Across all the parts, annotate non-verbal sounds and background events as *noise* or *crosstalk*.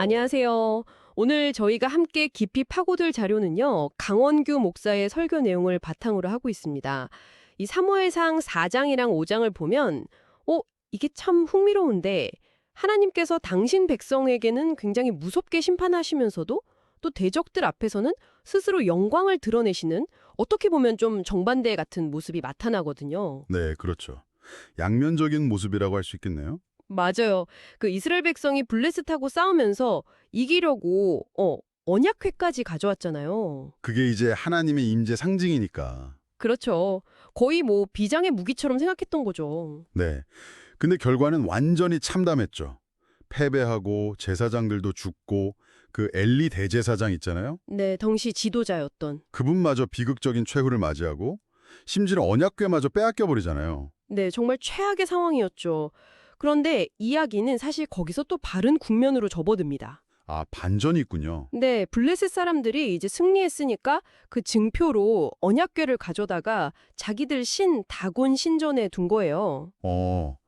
안녕하세요. 오늘 저희가 함께 깊이 파고들 자료는요. 강원규 목사의 설교 내용을 바탕으로 하고 있습니다. 이 사무엘상 4장이랑 5장을 보면 어, 이게 참 흥미로운데 하나님께서 당신 백성에게는 굉장히 무섭게 심판하시면서도 또 대적들 앞에서는 스스로 영광을 드러내시는 어떻게 보면 좀 정반대 같은 모습이 나타나거든요. 네, 그렇죠. 양면적인 모습이라고 할 수 있겠네요. 맞아요. 그 이스라엘 백성이 블레셋하고 싸우면서 이기려고 어, 언약회까지 가져왔잖아요. 그게 이제 하나님의 임재 상징이니까. 그렇죠. 거의 뭐 비장의 무기처럼 생각했던 거죠. 네. 근데 결과는 완전히 참담했죠. 패배하고 제사장들도 죽고 그 엘리 대제사장 있잖아요. 네, 당시 지도자였던. 그분마저 비극적인 최후를 맞이하고 심지어 언약궤마저 빼앗겨 버리잖아요. 네, 정말 최악의 상황이었죠. 그런데 이야기는 사실 거기서 또 바른 국면으로 접어듭니다. 아, 반전이 있군요. 네, 블레셋 사람들이 이제 승리했으니까 그 증표로 언약궤를 가져다가 자기들 신 다곤 신전에 둔 거예요. 어.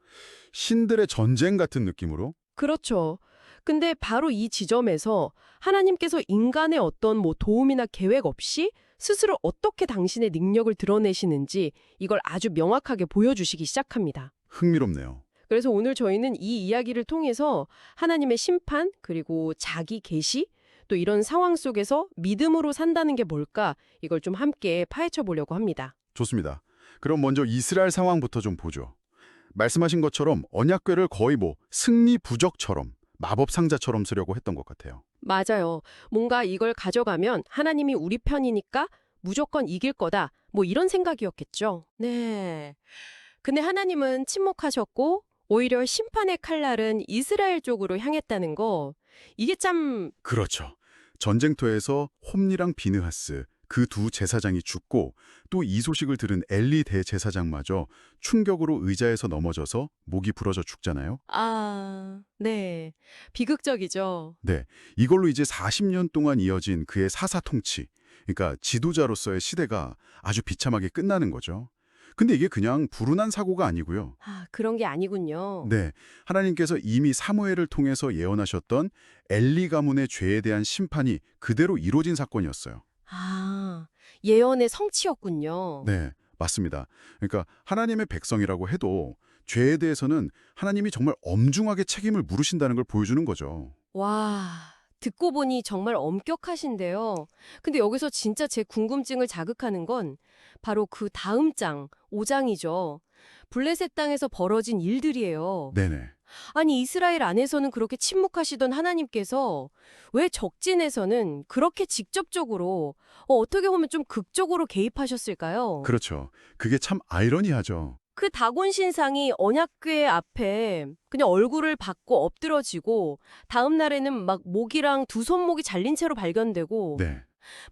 신들의 전쟁 같은 느낌으로? 그렇죠. 근데 바로 이 지점에서 하나님께서 인간의 어떤 뭐 도움이나 계획 없이 스스로 어떻게 당신의 능력을 드러내시는지 이걸 아주 명확하게 보여주시기 시작합니다. 흥미롭네요. 그래서 오늘 저희는 이 이야기를 통해서 하나님의 심판 그리고 자기 계시 또 이런 상황 속에서 믿음으로 산다는 게 뭘까 이걸 좀 함께 파헤쳐 보려고 합니다. 좋습니다. 그럼 먼저 이스라엘 상황부터 좀 보죠. 말씀하신 것처럼 언약궤를 거의 뭐 승리 부적처럼 마법 상자처럼 쓰려고 했던 것 같아요. 맞아요. 뭔가 이걸 가져가면 하나님이 우리 편이니까 무조건 이길 거다. 뭐 이런 생각이었겠죠. 네. 근데 하나님은 침묵하셨고 오히려 심판의 칼날은 이스라엘 쪽으로 향했다는 거. 이게 참 그렇죠. 전쟁터에서 홈리랑 비느하스 그 두 제사장이 죽고 또 이 소식을 들은 엘리 대제사장마저 충격으로 의자에서 넘어져서 목이 부러져 죽잖아요. 아, 네. 비극적이죠. 네, 이걸로 이제 40년 동안 이어진 그의 사사 통치, 그러니까 지도자로서의 시대가 아주 비참하게 끝나는 거죠. 근데 이게 그냥 불운한 사고가 아니고요. 아, 그런 게 아니군요. 네, 하나님께서 이미 사무엘을 통해서 예언하셨던 엘리 가문의 죄에 대한 심판이 그대로 이루어진 사건이었어요. 아, 예언의 성취였군요. 네, 맞습니다. 그러니까 하나님의 백성이라고 해도 죄에 대해서는 하나님이 정말 엄중하게 책임을 물으신다는 걸 보여주는 거죠. 와, 듣고 보니 정말 엄격하신데요. 근데 여기서 진짜 제 궁금증을 자극하는 건 바로 그 다음 장, 5장이죠. 블레셋 땅에서 벌어진 일들이에요. 네네. 아니, 이스라엘 안에서는 그렇게 침묵하시던 하나님께서 왜 적진에서는 그렇게 직접적으로, 어, 어떻게 보면 좀 극적으로 개입하셨을까요? 그렇죠. 그게 참 아이러니하죠. 그 다곤 신상이 언약궤 앞에 그냥 얼굴을 받고 엎드러지고 다음 날에는 막 목이랑 두 손목이 잘린 채로 발견되고 네.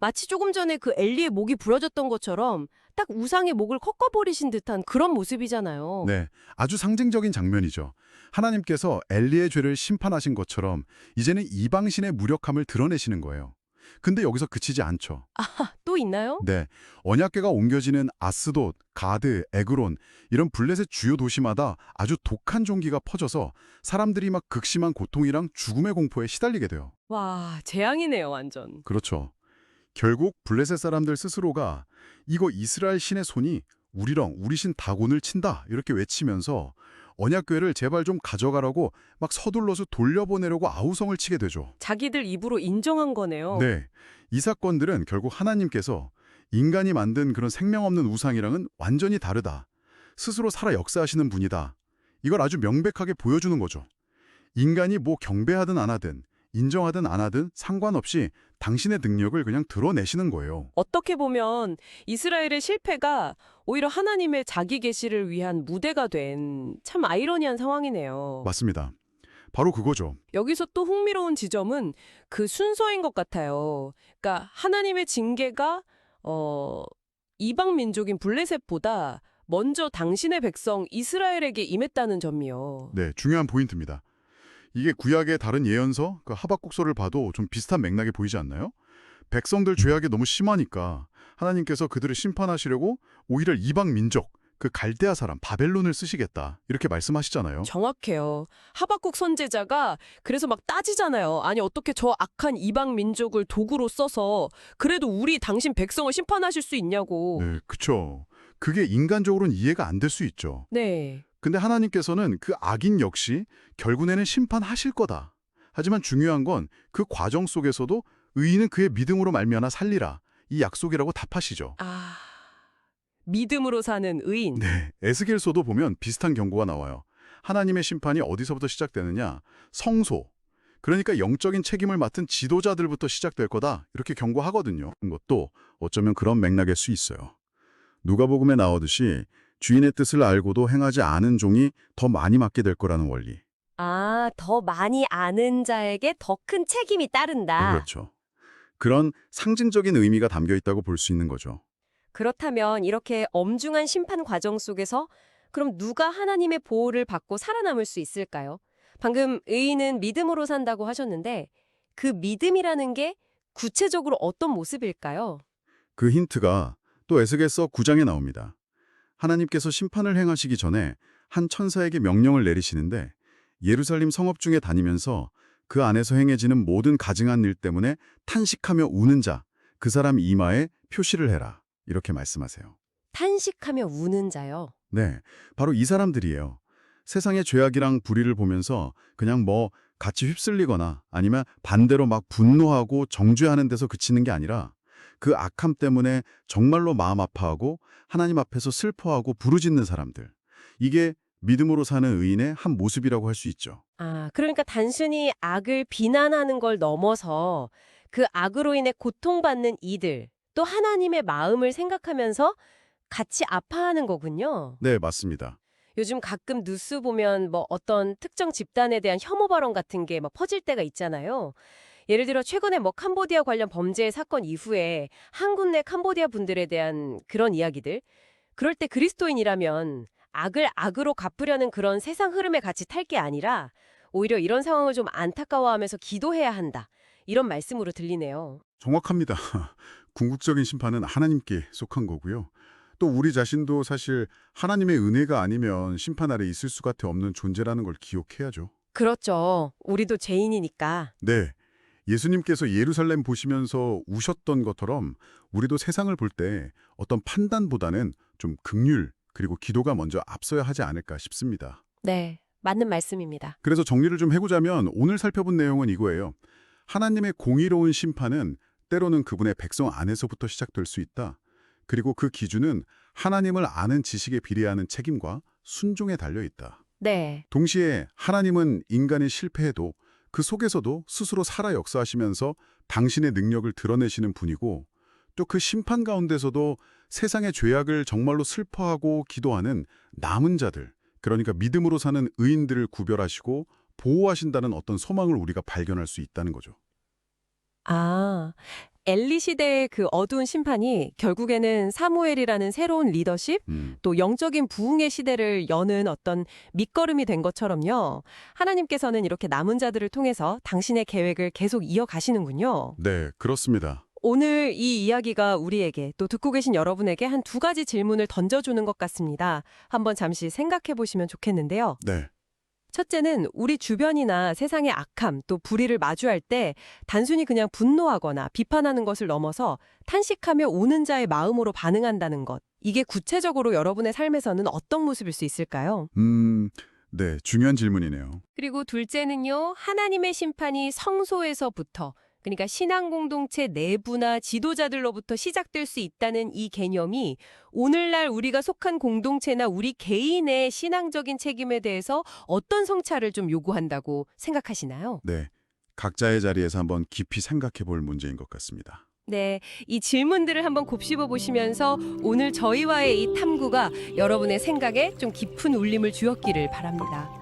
마치 조금 전에 그 엘리의 목이 부러졌던 것처럼 딱 우상의 목을 꺾어버리신 듯한 그런 모습이잖아요. 네. 아주 상징적인 장면이죠. 하나님께서 엘리의 죄를 심판하신 것처럼 이제는 이방신의 무력함을 드러내시는 거예요. 근데 여기서 그치지 않죠. 또 있나요? 네. 언약궤가 옮겨지는 아스돗, 가드, 에그론 이런 블레셋 주요 도시마다 아주 독한 종기가 퍼져서 사람들이 막 극심한 고통이랑 죽음의 공포에 시달리게 돼요. 와, 재앙이네요, 완전. 그렇죠. 결국 블레셋 사람들 스스로가 이거 이스라엘 신의 손이 우리랑 우리 신 다곤을 친다 이렇게 외치면서 언약궤를 제발 좀 가져가라고 막 서둘러서 돌려보내려고 아우성을 치게 되죠. 자기들 입으로 인정한 거네요. 네. 이 사건들은 결국 하나님께서 인간이 만든 그런 생명 없는 우상이랑은 완전히 다르다. 스스로 살아 역사하시는 분이다. 이걸 아주 명백하게 보여주는 거죠. 인간이 뭐 경배하든 안 하든 인정하든 안 하든 상관없이 당신의 능력을 그냥 드러내시는 거예요. 어떻게 보면 이스라엘의 실패가 오히려 하나님의 자기 계시를 위한 무대가 된 참 아이러니한 상황이네요. 맞습니다. 바로 그거죠. 여기서 또 흥미로운 지점은 그 순서인 것 같아요. 그러니까 하나님의 징계가 어 이방 민족인 블레셋보다 먼저 당신의 백성 이스라엘에게 임했다는 점이요. 네, 중요한 포인트입니다. 이게 구약의 다른 예언서, 그 하박국서를 봐도 좀 비슷한 맥락에 보이지 않나요? 백성들 죄악이 너무 심하니까 하나님께서 그들을 심판하시려고 오히려 이방 민족, 그 갈대아 사람 바벨론을 쓰시겠다 이렇게 말씀하시잖아요. 정확해요. 하박국 선제자가 그래서 막 따지잖아요. 아니 어떻게 저 악한 이방 민족을 도구로 써서 그래도 우리 당신 백성을 심판하실 수 있냐고. 네, 그쵸. 그게 인간적으로는 이해가 안 될 수 있죠. 네. 근데 하나님께서는 그 악인 역시 결국에는 심판하실 거다. 하지만 중요한 건 그 과정 속에서도 의인은 그의 믿음으로 말미암아 살리라. 이 약속이라고 답하시죠. 아 믿음으로 사는 의인. 네, 에스겔서도 보면 비슷한 경고가 나와요. 하나님의 심판이 어디서부터 시작되느냐? 성소. 그러니까 영적인 책임을 맡은 지도자들부터 시작될 거다. 이렇게 경고하거든요. 이것도 어쩌면 그런 맥락일 수 있어요. 누가복음에 나오듯이 주인의 뜻을 알고도 행하지 않은 종이 더 많이 맡게 될 거라는 원리. 아, 더 많이 아는 자에게 더 큰 책임이 따른다. 그렇죠. 그런 상징적인 의미가 담겨 있다고 볼 수 있는 거죠. 그렇다면 이렇게 엄중한 심판 과정 속에서 그럼 누가 하나님의 보호를 받고 살아남을 수 있을까요? 방금 의인은 믿음으로 산다고 하셨는데 그 믿음이라는 게 구체적으로 어떤 모습일까요? 그 힌트가 또 에스겔서 9장에 나옵니다. 하나님께서 심판을 행하시기 전에 한 천사에게 명령을 내리시는데 예루살렘 성읍 중에 다니면서 그 안에서 행해지는 모든 가증한 일 때문에 탄식하며 우는 자, 그 사람 이마에 표시를 해라. 이렇게 말씀하세요. 탄식하며 우는 자요. 네, 바로 이 사람들이에요. 세상의 죄악이랑 불의를 보면서 그냥 뭐 같이 휩쓸리거나 아니면 반대로 막 분노하고 정죄하는 데서 그치는 게 아니라 그 악함 때문에 정말로 마음 아파하고 하나님 앞에서 슬퍼하고 부르짖는 사람들. 이게 믿음으로 사는 의인의 한 모습이라고 할 수 있죠. 아, 그러니까 단순히 악을 비난하는 걸 넘어서 그 악으로 인해 고통받는 이들, 또 하나님의 마음을 생각하면서 같이 아파하는 거군요. 네, 맞습니다. 요즘 가끔 뉴스 보면 뭐 어떤 특정 집단에 대한 혐오 발언 같은 게 막 퍼질 때가 있잖아요. 예를 들어 최근에 뭐 캄보디아 관련 범죄 사건 이후에 한국 내 캄보디아 분들에 대한 그런 이야기들. 그럴 때 그리스도인이라면 악을 악으로 갚으려는 그런 세상 흐름에 같이 탈 게 아니라 오히려 이런 상황을 좀 안타까워하면서 기도해야 한다. 이런 말씀으로 들리네요. 정확합니다. *laughs* 궁극적인 심판은 하나님께 속한 거고요. 또 우리 자신도 사실 하나님의 은혜가 아니면 심판 아래 있을 수밖에 없는 존재라는 걸 기억해야죠. 그렇죠. 우리도 죄인이니까. 네. 예수님께서 예루살렘 보시면서 우셨던 것처럼 우리도 세상을 볼 때 어떤 판단보다는 좀 극률 그리고 기도가 먼저 앞서야 하지 않을까 싶습니다. 네, 맞는 말씀입니다. 그래서 정리를 좀 해보자면 오늘 살펴본 내용은 이거예요. 하나님의 공의로운 심판은 때로는 그분의 백성 안에서부터 시작될 수 있다. 그리고 그 기준은 하나님을 아는 지식에 비례하는 책임과 순종에 달려 있다. 네. 동시에 하나님은 인간이 실패해도 그 속에서도 스스로 살아 역사하시면서 당신의 능력을 드러내시는 분이고 또 그 심판 가운데서도 세상의 죄악을 정말로 슬퍼하고 기도하는 남은 자들, 그러니까 믿음으로 사는 의인들을 구별하시고 보호하신다는 어떤 소망을 우리가 발견할 수 있다는 거죠. 아, 엘리 시대의 그 어두운 심판이 결국에는 사무엘이라는 새로운 리더십, 음, 또 영적인 부흥의 시대를 여는 어떤 밑거름이 된 것처럼요. 하나님께서는 이렇게 남은 자들을 통해서 당신의 계획을 계속 이어가시는군요. 네, 그렇습니다. 오늘 이 이야기가 우리에게 또 듣고 계신 여러분에게 한 두 가지 질문을 던져주는 것 같습니다. 한번 잠시 생각해 보시면 좋겠는데요. 네, 첫째는 우리 주변이나 세상의 악함 또 불의를 마주할 때 단순히 그냥 분노하거나 비판하는 것을 넘어서 탄식하며 우는 자의 마음으로 반응한다는 것. 이게 구체적으로 여러분의 삶에서는 어떤 모습일 수 있을까요? 음, 네, 중요한 질문이네요. 그리고 둘째는요, 하나님의 심판이 성소에서부터, 그러니까 신앙 공동체 내부나 지도자들로부터 시작될 수 있다는 이 개념이 오늘날 우리가 속한 공동체나 우리 개인의 신앙적인 책임에 대해서 어떤 성찰을 좀 요구한다고 생각하시나요? 네, 각자의 자리에서 한번 깊이 생각해 볼 문제인 것 같습니다. 네, 이 질문들을 한번 곱씹어 보시면서 오늘 저희와의 이 탐구가 여러분의 생각에 좀 깊은 울림을 주었기를 바랍니다.